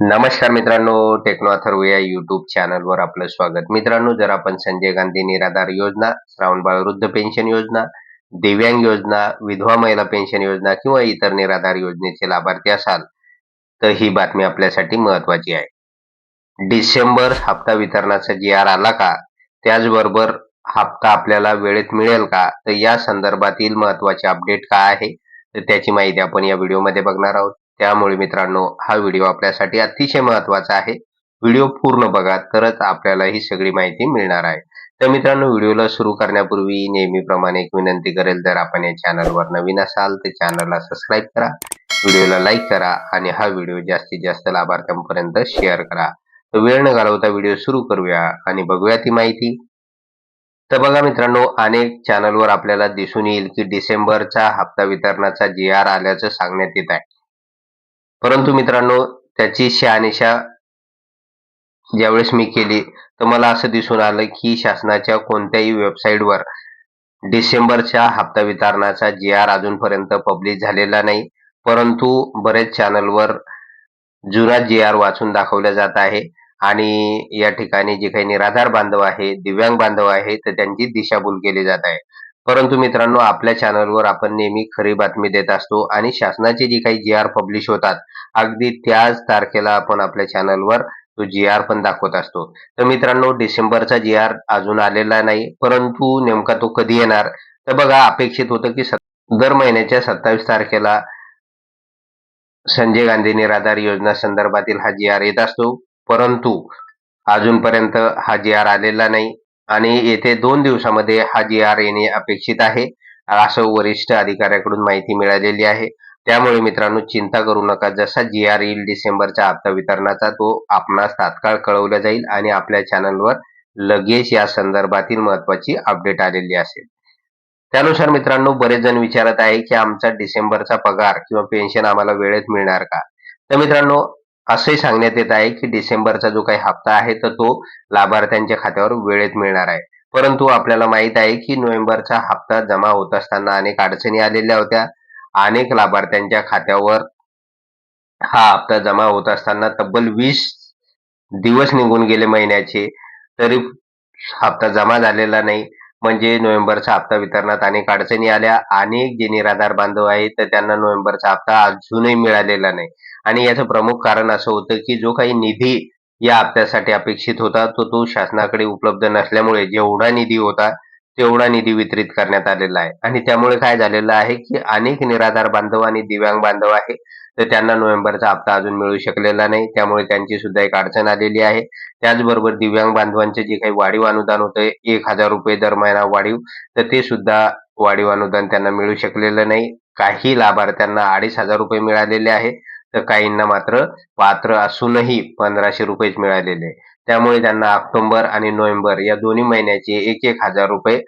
नमस्कार मित्रांनो टेक्नो अथर्व या युट्यूब चॅनलवर आपलं स्वागत. मित्रांनो जर आपण संजय गांधी निराधार योजना श्रावणबाळ वृद्ध पेन्शन योजना दिव्यांग योजना विधवा महिला पेन्शन योजना किंवा इतर निराधार योजनेचे लाभार्थी असाल तर ही बातमी आपल्यासाठी महत्वाची आहे. डिसेंबर हप्ता वितरणाचा जी आर आला का त्याचबरोबर हप्ता आपल्याला वेळेत मिळेल का तर या संदर्भातील महत्त्वाचे अपडेट काय आहे तर त्याची माहिती आपण या व्हिडिओमध्ये बघणार आहोत. त्यामुळे मित्रांनो हा व्हिडिओ आपल्यासाठी अतिशय महत्त्वाचा आहे. व्हिडिओ पूर्ण बघा तरच आपल्याला ही सगळी माहिती मिळणार आहे. तर मित्रांनो व्हिडिओला सुरू करण्यापूर्वी नेहमीप्रमाणे एक विनंती करेल जर आपण या चॅनलवर नवीन असाल तर चॅनलला सबस्क्राईब करा व्हिडिओला लाईक करा आणि हा व्हिडिओ जास्तीत जास्त लाभार्थ्यांपर्यंत शेअर करा. तर वेळ न घालवता व्हिडिओ सुरू करूया आणि बघूया ती माहिती. तर बघा मित्रांनो अनेक चॅनलवर आपल्याला दिसून येईल की डिसेंबरचा हप्ता वितरणाचा जी आर आल्याचं सांगण्यात येत आहे. परंतु मित्रांनो त्याची शहानिशा ज्यावेळेस मी केली तर मला असं दिसून आलं की शासनाच्या कोणत्याही वेबसाईटवर डिसेंबरच्या हप्ता वितरणाचा जी आर अजूनपर्यंत पब्लिश झालेला नाही. परंतु बरेच चॅनलवर जुना जी आर वाचून दाखवला जात आहे. आणि या ठिकाणी जे काही निराधार बांधव आहे दिव्यांग बांधव आहे तर त्यांची दिशाभूल केली जात आहे. परंतु मित्रांनो आपल्या चॅनलवर आपण नेहमी खरी बातमी देत असतो आणि शासनाचे जे काही जी आर पब्लिश होतात अगदी त्याच तारखेला आपण आपल्या चॅनलवर तो जी आर पण दाखवत असतो. तर मित्रांनो डिसेंबरचा जी आर अजून आलेला नाही परंतु नेमका तो कधी येणार? तर बघा अपेक्षित होतं की दर महिन्याच्या सत्तावीस तारखेला संजय गांधी निराधार योजना संदर्भातील हा जी आर येत असतो. परंतु अजूनपर्यंत हा जी आर आलेला नाही. आणि येथे दोन दिवसामध्ये हा जी आर येणे अपेक्षित आहे. असं वरिष्ठ अधिकाऱ्याकडून माहिती मिळालेली आहे. त्यामुळे मित्रांनो चिंता करू नका. जसा जी आर येईल डिसेंबरच्या हप्ता वितरणाचा तो आपणास तात्काळ कळवला जाईल आणि आपल्या चॅनलवर लगेच या संदर्भातील महत्वाची अपडेट आलेली असेल. त्यानुसार मित्रांनो बरेच जण विचारत आहे की आमचा डिसेंबरचा पगार किंवा पेन्शन आम्हाला वेळेत मिळणार का? तर मित्रांनो असंही सांगण्यात येत आहे की डिसेंबरचा जो काही हप्ता आहे तर तो लाभार्थ्यांच्या खात्यावर वेळेत मिळणार आहे. परंतु आपल्याला माहीत आहे की नोव्हेंबरचा हप्ता जमा होत असताना अनेक अडचणी आलेल्या होत्या. अनेक लाभार्थ्यांच्या खात्यावर हा हप्ता जमा होत असताना तब्बल वीस दिवस निघून गेले महिन्याचे. तरी हप्ता जमा झालेला नाही. म्हणजे नोव्हेंबरचा हप्ता वितरणात अनेक अडचणी आल्या. अनेक जे निराधार बांधव आहेत तर त्यांना नोव्हेंबरचा हप्ता अजूनही मिळालेला नाही. आणि याचं प्रमुख कारण असं होतं की जो काही निधी या हप्त्यासाठी अपेक्षित होता तो तो शासनाकडे उपलब्ध नसल्यामुळे जेवढा निधी होता तेवढा निधी वितरित करण्यात आलेला आहे. आणि त्यामुळे काय झालेलं आहे की अनेक निराधार बांधव आणि दिव्यांग बांधव आहे तर त्यांना नोव्हेंबरचा हप्ता अजून मिळू शकलेला नाही. त्यामुळे त्यांची सुद्धा एक अडचण आलेली आहे. त्याचबरोबर दिव्यांग बांधवांचे जे काही वाढीव अनुदान होतं एक हजार रुपये दर महिना वाढीव तर ते सुद्धा वाढीव अनुदान त्यांना मिळू शकलेलं नाही. काही लाभार्थ्यांना अडीच हजार रुपये मिळालेले आहे तर काहींना मात्र पात्र असूनही पंधराशे रुपयेच मिळालेले त्यामुळे त्यांना ऑक्टोबर आणि नोव्हेंबर या दोन्ही महिन्याचे एक एक हजार रुपये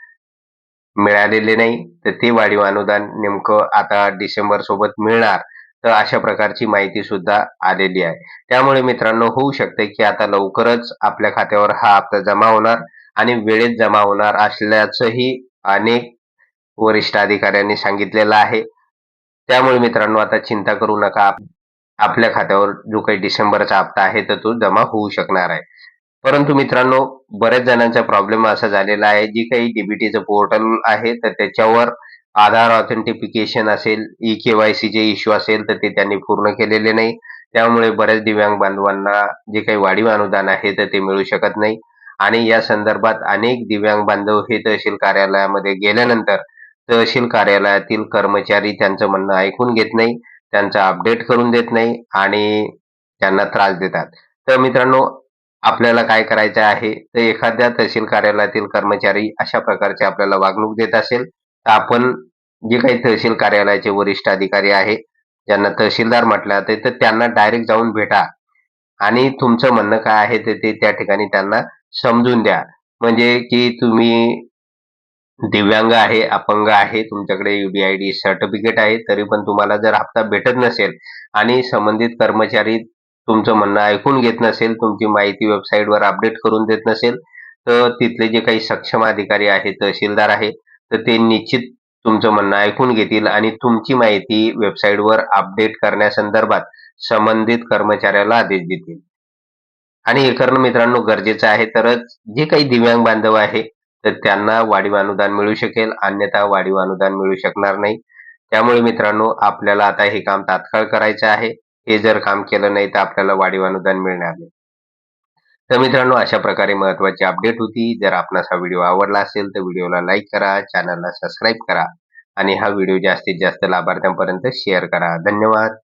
मिळालेले नाही. तर ते वाढीव अनुदान नेमकं आता डिसेंबर सोबत मिळणार. तर अशा प्रकारची माहिती सुद्धा आलेली आहे. त्यामुळे मित्रांनो होऊ शकते की आता लवकरच आपल्या खात्यावर हा हप्ता जमा होणार आणि वेळेत जमा होणार असल्याचंही अनेक वरिष्ठ अधिकाऱ्यांनी सांगितलेलं आहे. त्यामुळे मित्रांनो आता चिंता करू नका. आपल्या खात्यावर जो काही डिसेंबरचा हप्ता आहे तर तो जमा होऊ शकणार आहे. परंतु मित्रांनो बऱ्याच जणांचा प्रॉब्लेम असा झालेला आहे. जी काही डीबीटीचं पोर्टल आहे तर त्याच्यावर आधार ऑथेंटिफिकेशन असेल ई केवायसीचे इश्यू असेल तर ते त्यांनी पूर्ण केलेले नाही. त्यामुळे बऱ्याच दिव्यांग बांधवांना जे काही वाढीव अनुदान आहे तर ते मिळू शकत नाही. आणि या संदर्भात अनेक दिव्यांग बांधव हे तहसील कार्यालयामध्ये गेल्यानंतर तहसील कार्यालयातील कर्मचारी त्यांचं म्हणणं ऐकून घेत नाही त्यांचा अपडेट करून देत नाही आणि त्यांना त्रास देतात. तर मित्रांनो आपल्याला काय करायचं आहे? तर एखाद्या तहसील कार्यालयातील कर्मचारी अशा प्रकारचे आपल्याला वागणूक देत असेल. तर आपण जे काही तहसील कार्यालयाचे वरिष्ठ अधिकारी आहे ज्यांना तहसीलदार म्हटलं जाते तर त्यांना डायरेक्ट जाऊन भेटा. आणि तुमचं म्हणणं काय आहे ते ते त्या ठिकाणी त्यांना समजून द्या. म्हणजे की तुम्ही दिव्यांग आहे अपंग आहे तुमच्याकडे युडीआयडी सर्टिफिकेट आहे तरी पण तुम्हाला जर हप्ता भेटत नसेल आणि संबंधित कर्मचारी तुमचं म्हणणं ऐकून घेत नसेल तुमची माहिती वेबसाईटवर अपडेट करून देत नसेल तर तिथले जे काही सक्षम अधिकारी आहे तहसीलदार आहे तर ते निश्चित तुमचं म्हणणं ऐकून घेतील आणि तुमची माहिती वेबसाईटवर अपडेट करण्यासंदर्भात संबंधित कर्मचाऱ्याला आदेश देतील. आणि हे करणं मित्रांनो गरजेचं आहे. तरच जे काही दिव्यांग बांधव आहे तर त्यांना वाढीव अनुदान मिळू शकेल. अन्यथा वाढीव अनुदान मिळू शकणार नाही. त्यामुळे मित्रांनो आपल्याला आता हे काम तात्काळ करायचं आहे. हे जर काम केलं नाही तर आपल्याला वाढीव अनुदान मिळणार नाही. तर मित्रांनो अशा प्रकारे महत्वाची अपडेट होती. जर आपणास हा व्हिडिओ आवडला असेल तर व्हिडिओला लाईक करा चॅनलला सबस्क्राईब करा आणि हा व्हिडिओ जास्तीत जास्त लाभार्थ्यांपर्यंत शेअर करा. धन्यवाद.